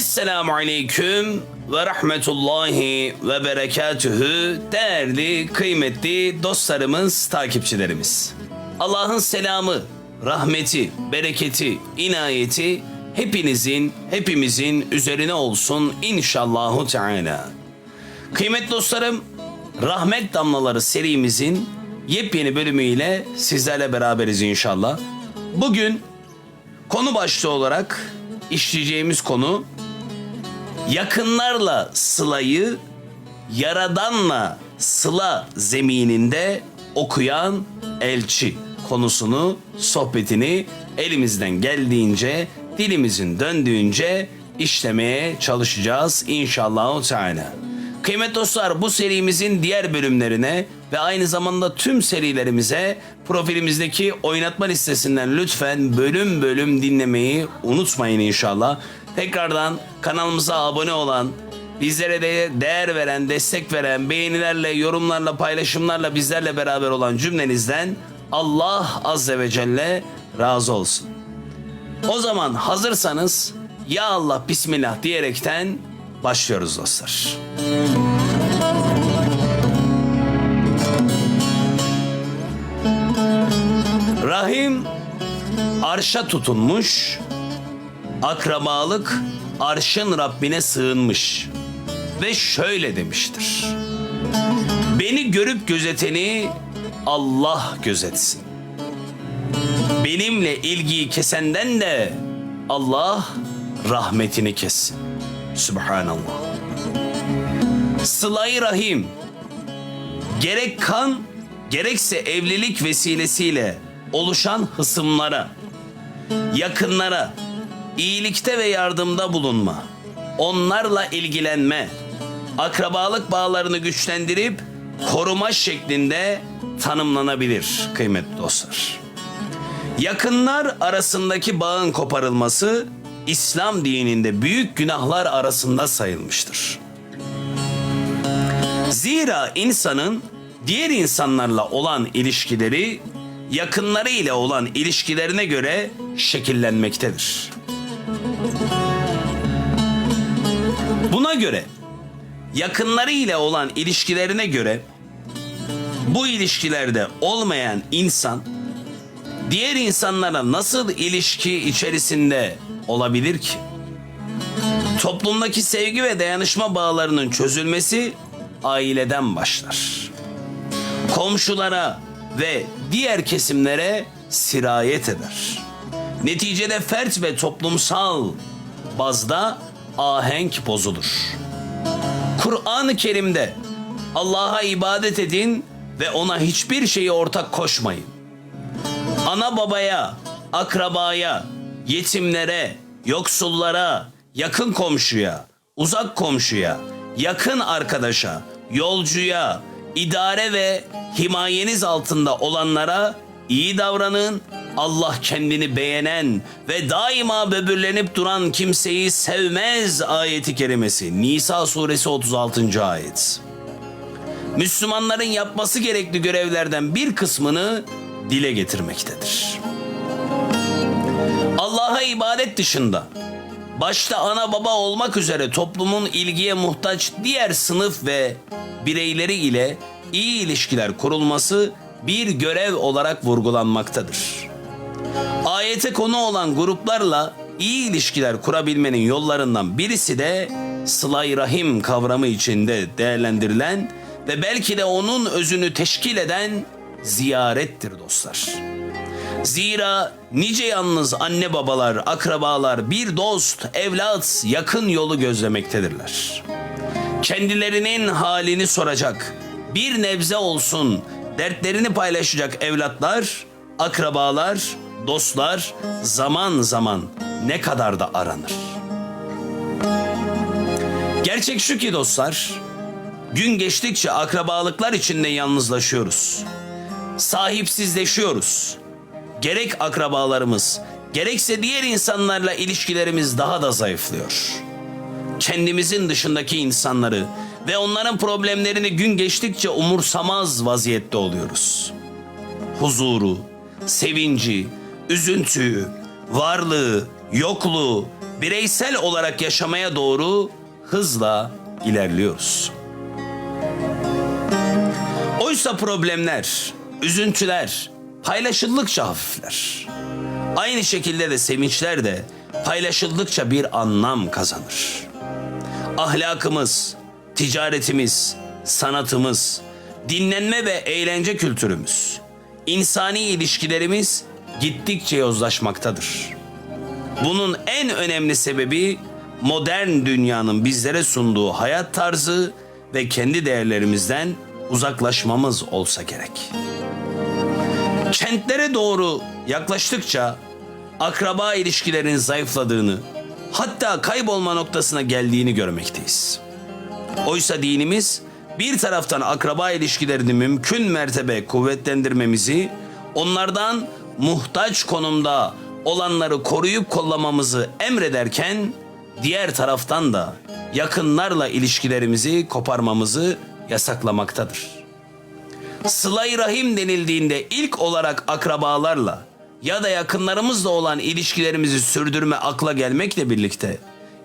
Esselamu Aleyküm ve Rahmetullahi ve Berekatühü değerli, kıymetli dostlarımız, takipçilerimiz. Allah'ın selamı, rahmeti, bereketi, inayeti hepinizin, hepimizin üzerine olsun inşallahu teala. Kıymetli dostlarım, Rahmet Damlaları serimizin yepyeni bölümüyle sizlerle beraberiz inşallah. Bugün konu başlığı olarak işleyeceğimiz konu yakınlarla sılayı yaradanla sıla zemininde okuyan elçi konusunu, sohbetini elimizden geldiğince, dilimizin döndüğünce işlemeye çalışacağız inşallah Teala. Kıymetli dostlar bu serimizin diğer bölümlerine ve aynı zamanda tüm serilerimize profilimizdeki oynatma listesinden lütfen bölüm bölüm dinlemeyi unutmayın inşallah. Tekrardan kanalımıza abone olan, bizlere de değer veren, destek veren, beğenilerle, yorumlarla, paylaşımlarla bizlerle beraber olan cümlenizden Allah Azze ve Celle razı olsun. O zaman hazırsanız ya Allah Bismillah diyerekten başlıyoruz dostlar. Rahim arşa tutunmuş, akrabalık arşın Rabbine sığınmış ve şöyle demiştir. Beni görüp gözeteni Allah gözetsin. Benimle ilgiyi kesenden de Allah rahmetini kessin. Subhanallah. Sıla-i Rahim gerek kan gerekse evlilik vesilesiyle oluşan hısımlara, yakınlara, iyilikte ve yardımda bulunma, onlarla ilgilenme, akrabalık bağlarını güçlendirip koruma şeklinde tanımlanabilir kıymetli dostlar. Yakınlar arasındaki bağın koparılması İslam dininde büyük günahlar arasında sayılmıştır. Zira insanın diğer insanlarla olan ilişkileri yakınları ile olan ilişkilerine göre şekillenmektedir. Buna göre yakınları ile olan ilişkilerine göre bu ilişkilerde olmayan insan diğer insanlara nasıl ilişki içerisinde olabilir ki? Toplumdaki sevgi ve dayanışma bağlarının çözülmesi aileden başlar. Komşulara ve diğer kesimlere sirayet eder. Neticede fert ve toplumsal bazda ahenk bozulur. Kur'an-ı Kerim'de Allah'a ibadet edin ve ona hiçbir şeyi ortak koşmayın. Ana babaya, akrabaya, yetimlere, yoksullara, yakın komşuya, uzak komşuya, yakın arkadaşa, yolcuya, idare ve himayeniz altında olanlara iyi davranın. Allah kendini beğenen ve daima böbürlenip duran kimseyi sevmez ayeti kerimesi. Nisa suresi 36. ayet. Müslümanların yapması gerekli görevlerden bir kısmını dile getirmektedir. Allah'a ibadet dışında başta ana baba olmak üzere toplumun ilgiye muhtaç diğer sınıf ve bireyleri ile iyi ilişkiler kurulması bir görev olarak vurgulanmaktadır. Ayete konu olan gruplarla iyi ilişkiler kurabilmenin yollarından birisi de sıla rahim kavramı içinde değerlendirilen ve belki de onun özünü teşkil eden ziyarettir dostlar. Zira nice yalnız anne babalar, akrabalar, bir dost, evlat, yakın yolu gözlemektedirler. Kendilerinin halini soracak, bir nebze olsun dertlerini paylaşacak evlatlar, akrabalar, dostlar zaman zaman ne kadar da aranır. Gerçek şu ki dostlar, gün geçtikçe akrabalıklar içinde yalnızlaşıyoruz. Sahipsizleşiyoruz. Gerek akrabalarımız, gerekse diğer insanlarla ilişkilerimiz daha da zayıflıyor. Kendimizin dışındaki insanları ve onların problemlerini gün geçtikçe umursamaz vaziyette oluyoruz. Huzuru, sevinci, üzüntüyü, varlığı, yokluğu, bireysel olarak yaşamaya doğru hızla ilerliyoruz. Oysa problemler, üzüntüler paylaşıldıkça hafifler. Aynı şekilde de sevinçler de paylaşıldıkça bir anlam kazanır. Ahlakımız, ticaretimiz, sanatımız, dinlenme ve eğlence kültürümüz, insani ilişkilerimiz gittikçe yozlaşmaktadır. Bunun en önemli sebebi modern dünyanın bizlere sunduğu hayat tarzı ve kendi değerlerimizden uzaklaşmamız olsa gerek. Kentlere doğru yaklaştıkça akraba ilişkilerin zayıfladığını, hatta kaybolma noktasına geldiğini görmekteyiz. Oysa dinimiz bir taraftan akraba ilişkilerini mümkün mertebe kuvvetlendirmemizi, onlardan muhtaç konumda olanları koruyup kollamamızı emrederken diğer taraftan da yakınlarla ilişkilerimizi koparmamızı yasaklamaktadır. Sıla-i Rahim denildiğinde ilk olarak akrabalarla ya da yakınlarımızla olan ilişkilerimizi sürdürme akla gelmekle birlikte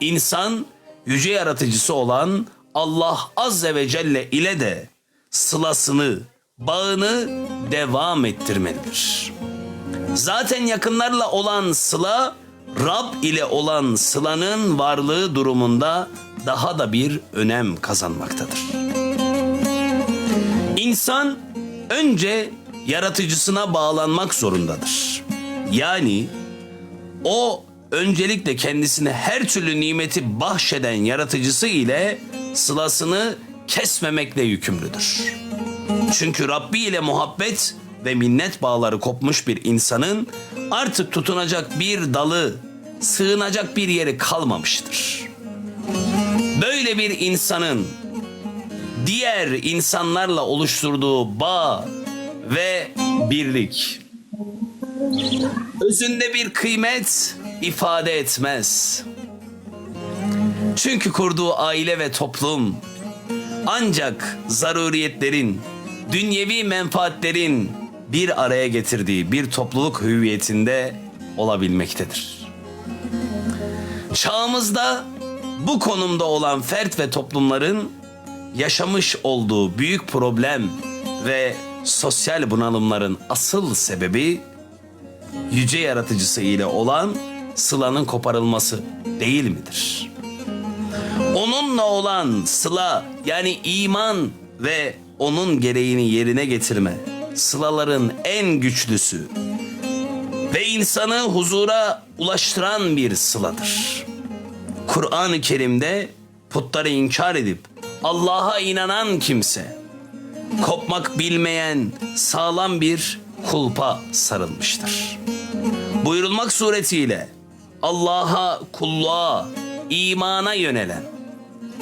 insan yüce yaratıcısı olan Allah Azze ve Celle ile de sılasını, bağını devam ettirmelidir. Zaten yakınlarla olan sıla Rab ile olan sılanın varlığı durumunda daha da bir önem kazanmaktadır. İnsan önce yaratıcısına bağlanmak zorundadır. Yani o öncelikle kendisine her türlü nimeti bahşeden yaratıcısı ile sılasını kesmemekle yükümlüdür. Çünkü Rabbi ile muhabbet ve minnet bağları kopmuş bir insanın artık tutunacak bir dalı, sığınacak bir yeri kalmamıştır. Böyle bir insanın diğer insanlarla oluşturduğu bağ ve birlik özünde bir kıymet ifade etmez. Çünkü kurduğu aile ve toplum ancak zaruriyetlerin, dünyevi menfaatlerin bir araya getirdiği bir topluluk hüviyetinde olabilmektedir. Çağımızda bu konumda olan fert ve toplumların yaşamış olduğu büyük problem ve sosyal bunalımların asıl sebebi yüce yaratıcısı ile olan sılanın koparılması değil midir? Onunla olan sıla yani iman ve onun gereğini yerine getirme sılaların en güçlüsü ve insanı huzura ulaştıran bir sıladır. Kur'an-ı Kerim'de putları inkar edip Allah'a inanan kimse kopmak bilmeyen sağlam bir kulpa sarılmıştır. Buyurulmak suretiyle Allah'a, kulluğa, imana yönelen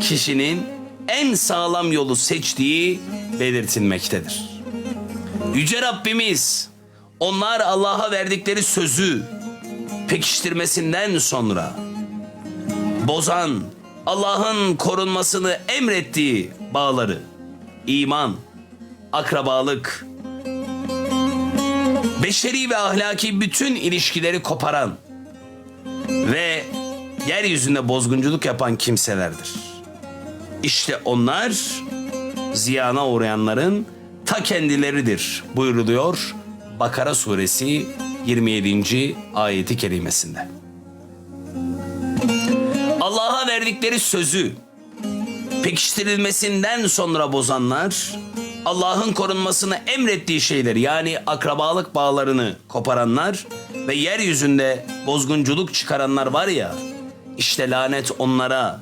kişinin en sağlam yolu seçtiği belirtilmektedir. Yüce Rabbimiz onlar Allah'a verdikleri sözü pekiştirmesinden sonra bozan, Allah'ın korunmasını emrettiği bağları, iman, akrabalık, beşeri ve ahlaki bütün ilişkileri koparan ve yeryüzünde bozgunculuk yapan kimselerdir. İşte onlar ziyana uğrayanların ta kendileridir buyuruluyor Bakara suresi 27. ayeti kerimesinde. Allah'a verdikleri sözü pekiştirilmesinden sonra bozanlar Allah'ın korunmasını emrettiği şeyleri yani akrabalık bağlarını koparanlar ve yeryüzünde bozgunculuk çıkaranlar var ya işte lanet onlara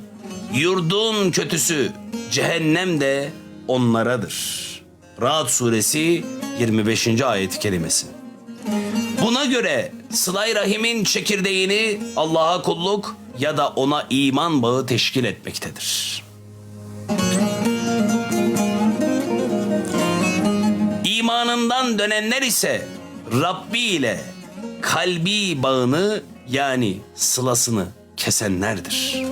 yurdun kötüsü cehennem de onlaradır. Rahat suresi 25. ayet kelimesi. Buna göre Sıla-i Rahim'in çekirdeğini Allah'a kulluk ya da ona iman bağı teşkil etmektedir. İmanından dönenler ise Rabbi ile kalbi bağını yani sılasını kesenlerdir.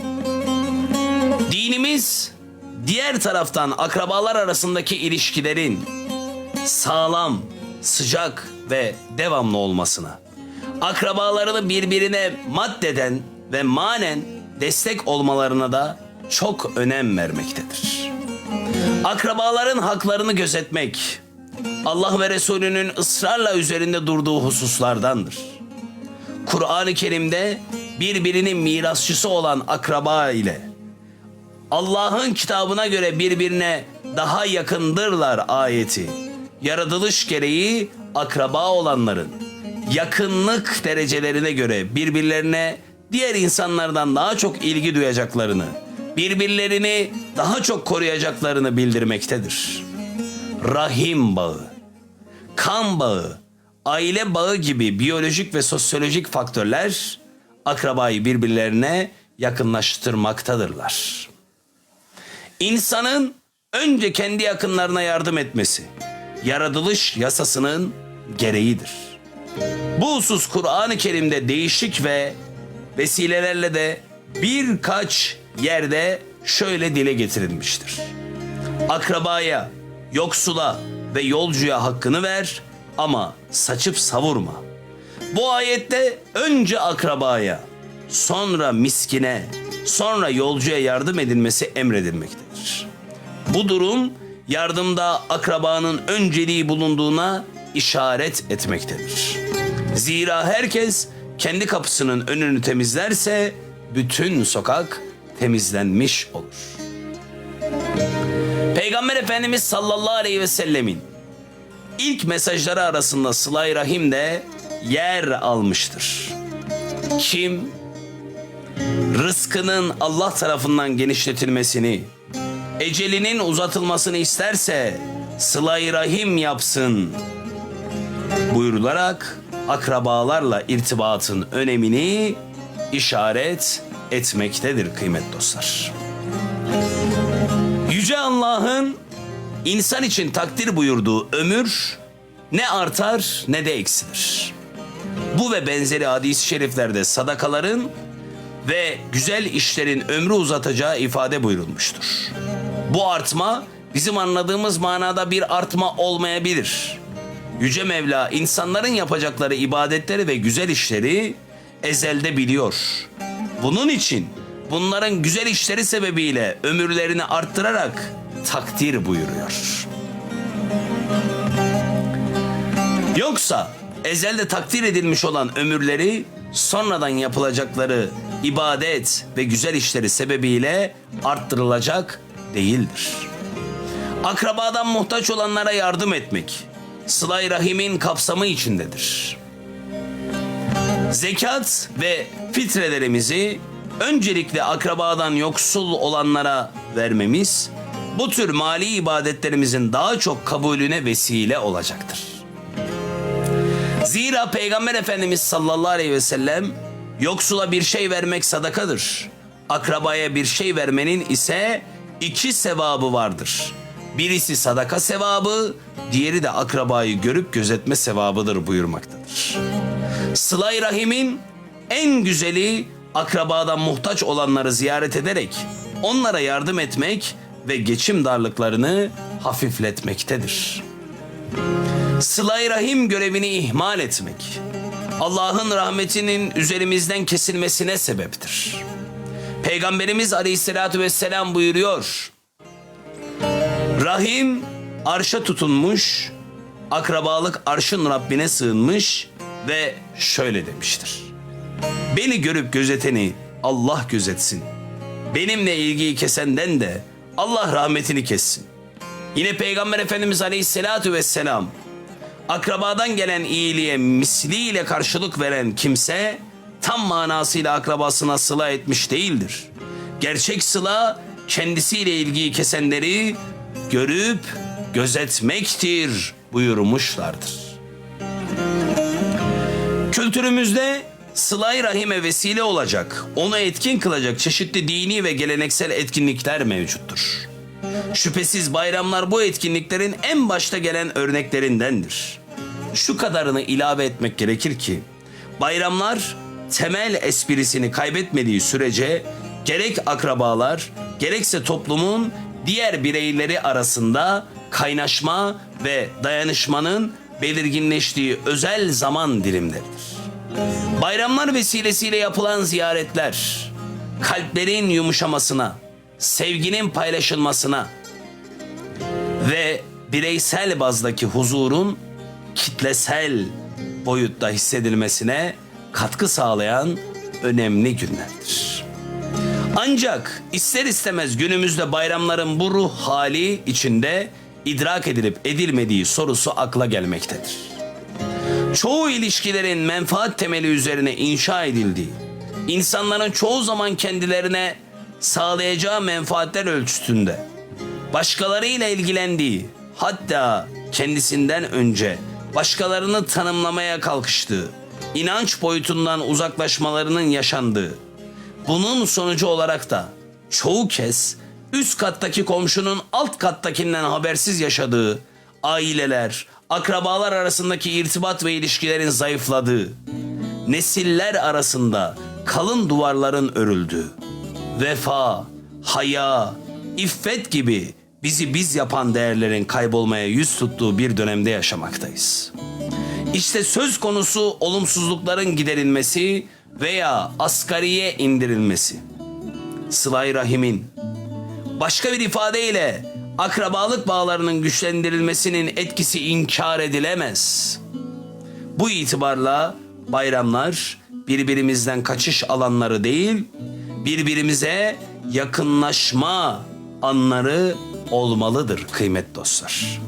Dinimiz diğer taraftan akrabalar arasındaki ilişkilerin sağlam, sıcak ve devamlı olmasına, akrabalarını birbirine maddeden ve manen destek olmalarına da çok önem vermektedir. Akrabaların haklarını gözetmek Allah ve Resulünün ısrarla üzerinde durduğu hususlardandır. Kur'an-ı Kerim'de birbirinin mirasçısı olan akraba ile Allah'ın kitabına göre birbirine daha yakındırlar ayeti. Yaratılış gereği akraba olanların yakınlık derecelerine göre birbirlerine diğer insanlardan daha çok ilgi duyacaklarını, birbirlerini daha çok koruyacaklarını bildirmektedir. Rahim bağı, kan bağı, aile bağı gibi biyolojik ve sosyolojik faktörler akrabayı birbirlerine yakınlaştırmaktadırlar. İnsanın önce kendi yakınlarına yardım etmesi yaratılış yasasının gereğidir. Bu husus Kur'an-ı Kerim'de değişik ve vesilelerle de birkaç yerde şöyle dile getirilmiştir. Akrabaya, yoksula ve yolcuya hakkını ver ama saçıp savurma. Bu ayette önce akrabaya, sonra miskine, sonra yolcuya yardım edilmesi emredilmektedir. Bu durum yardımda akrabanın önceliği bulunduğuna işaret etmektedir. Zira herkes kendi kapısının önünü temizlerse bütün sokak temizlenmiş olur. Peygamber Efendimiz sallallahu aleyhi ve sellemin ilk mesajları arasında Sıla-i Rahim de yer almıştır. Kim rızkının Allah tarafından genişletilmesini, ecelinin uzatılmasını isterse Sıla-i Rahim yapsın buyurularak akrabalarla irtibatın önemini işaret etmektedir kıymet dostlar. Yüce Allah'ın insan için takdir buyurduğu ömür ne artar ne de eksilir. Bu ve benzeri hadis-i şeriflerde sadakaların ve güzel işlerin ömrü uzatacağı ifade buyurulmuştur. Bu artma bizim anladığımız manada bir artma olmayabilir. Yüce Mevla insanların yapacakları ibadetleri ve güzel işleri ezelde biliyor. Bunun için bunların güzel işleri sebebiyle ömürlerini arttırarak takdir buyuruyor. Yoksa ezelde takdir edilmiş olan ömürleri sonradan yapılacakları ibadet ve güzel işleri sebebiyle arttırılacak değildir. Akrabadan muhtaç olanlara yardım etmek sıla rahimin kapsamı içindedir. Zekat ve fitrelerimizi öncelikle akrabadan yoksul olanlara vermemiz bu tür mali ibadetlerimizin daha çok kabulüne vesile olacaktır. Zira Peygamber Efendimiz sallallahu aleyhi ve sellem yoksula bir şey vermek sadakadır. Akrabaya bir şey vermenin ise iki sevabı vardır. Birisi sadaka sevabı, diğeri de akrabayı görüp gözetme sevabıdır buyurmaktadır. Sıla-i Rahim'in en güzeli akrabadan muhtaç olanları ziyaret ederek onlara yardım etmek ve geçim darlıklarını hafifletmektedir. Sıla-i Rahim görevini ihmal etmek Allah'ın rahmetinin üzerimizden kesilmesine sebeptir. Peygamberimiz Aleyhisselatü Vesselam buyuruyor. Rahim arşa tutunmuş, akrabalık arşın Rabbine sığınmış ve şöyle demiştir. Beni görüp gözeteni Allah gözetsin. Benimle ilgiyi kesenden de Allah rahmetini kessin. Yine Peygamber Efendimiz Aleyhisselatü Vesselam akrabadan gelen iyiliğe misliyle karşılık veren kimse tam manasıyla akrabasına sıla etmiş değildir. Gerçek sıla kendisiyle ilgiyi kesenleri görüp gözetmektir buyurmuşlardır. Kültürümüzde sılay rahime vesile olacak, onu etkin kılacak çeşitli dini ve geleneksel etkinlikler mevcuttur. Şüphesiz bayramlar bu etkinliklerin en başta gelen örneklerindendir. Şu kadarını ilave etmek gerekir ki bayramlar temel esprisini kaybetmediği sürece gerek akrabalar gerekse toplumun diğer bireyleri arasında kaynaşma ve dayanışmanın belirginleştiği özel zaman dilimleridir. Bayramlar vesilesiyle yapılan ziyaretler, kalplerin yumuşamasına, sevginin paylaşılmasına ve bireysel bazdaki huzurun kitlesel boyutta hissedilmesine katkı sağlayan önemli günlerdir. Ancak ister istemez günümüzde bayramların bu ruh hali içinde idrak edilip edilmediği sorusu akla gelmektedir. Çoğu ilişkilerin menfaat temeli üzerine inşa edildiği, insanların çoğu zaman kendilerine sağlayacağı menfaatler ölçütünde başkalarıyla ilgilendiği, hatta kendisinden önce başkalarını tanımlamaya kalkıştığı, inanç boyutundan uzaklaşmalarının yaşandığı, bunun sonucu olarak da çoğu kez üst kattaki komşunun alt kattakinden habersiz yaşadığı, aileler, akrabalar arasındaki irtibat ve ilişkilerin zayıfladığı, nesiller arasında kalın duvarların örüldüğü, vefa, haya, iffet gibi bizi biz yapan değerlerin kaybolmaya yüz tuttuğu bir dönemde yaşamaktayız. İşte söz konusu olumsuzlukların giderilmesi veya asgariye indirilmesi. Sıla-i Rahim'in başka bir ifadeyle akrabalık bağlarının güçlendirilmesinin etkisi inkar edilemez. Bu itibarla bayramlar birbirimizden kaçış alanları değil, birbirimize yakınlaşma anları olmalıdır kıymet dostlar.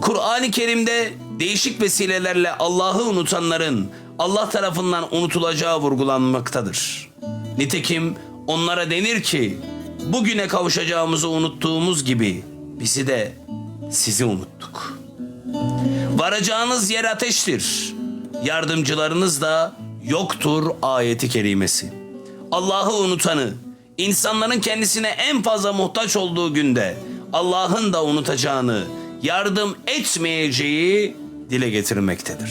Kur'an-ı Kerim'de değişik vesilelerle Allah'ı unutanların Allah tarafından unutulacağı vurgulanmaktadır. Nitekim onlara denir ki bugüne kavuşacağımızı unuttuğumuz gibi bizi de sizi unuttuk. Varacağınız yer ateştir. Yardımcılarınız da yoktur ayeti kerimesi. Allah'ı unutanı, insanların kendisine en fazla muhtaç olduğu günde Allah'ın da unutacağını, yardım etmeyeceği dile getirmektedir.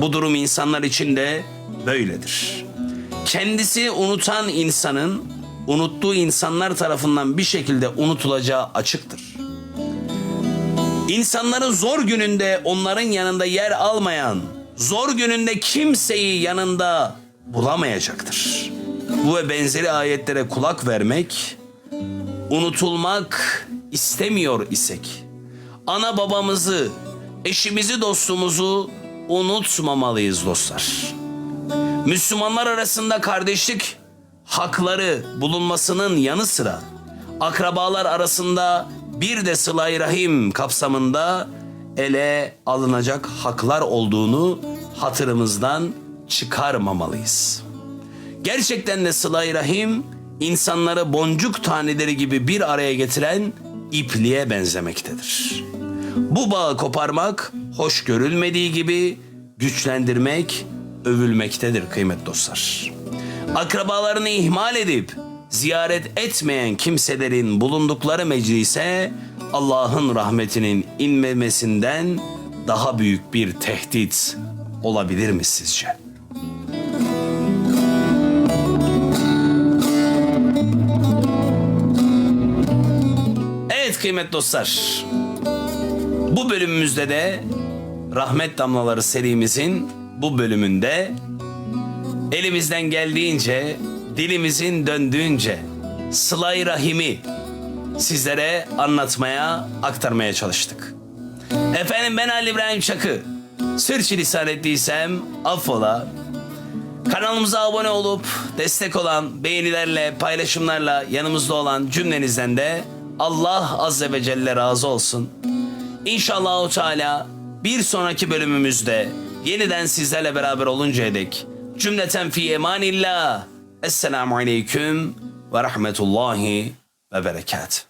Bu durum insanlar için de böyledir. Kendisi unutan insanın unuttuğu insanlar tarafından bir şekilde unutulacağı açıktır. İnsanların zor gününde onların yanında yer almayan, zor gününde kimseyi yanında bulamayacaktır. Bu ve benzeri ayetlere kulak vermek, unutulmak istemiyor isek, ana babamızı, eşimizi, dostumuzu unutmamalıyız dostlar. Müslümanlar arasında kardeşlik hakları bulunmasının yanı sıra akrabalar arasında bir de sıla rahim kapsamında ele alınacak haklar olduğunu hatırımızdan çıkarmamalıyız. Gerçekten de sıla rahim insanları boncuk taneleri gibi bir araya getiren ipliğe benzemektedir. Bu bağı koparmak hoş görülmediği gibi güçlendirmek övülmektedir kıymet dostlar. Akrabalarını ihmal edip ziyaret etmeyen kimselerin bulundukları meclise Allah'ın rahmetinin inmemesinden daha büyük bir tehdit olabilir mi sizce? Evet kıymet dostlar. Bu bölümümüzde de Rahmet Damlaları serimizin bu bölümünde elimizden geldiğince, dilimizin döndüğünce Sıla-i Rahim'i sizlere anlatmaya, aktarmaya çalıştık. Efendim ben Ali İbrahim Çakı. Sürçülisan ettiysem affola. Kanalımıza abone olup destek olan, beğenilerle, paylaşımlarla yanımızda olan cümlenizden de Allah Azze ve Celle razı olsun. İnşallah Teala bir sonraki bölümümüzde yeniden sizlerle beraber oluncaya dek cümleten fi emanillah. Esselamu aleyküm ve rahmetullahi ve berekat.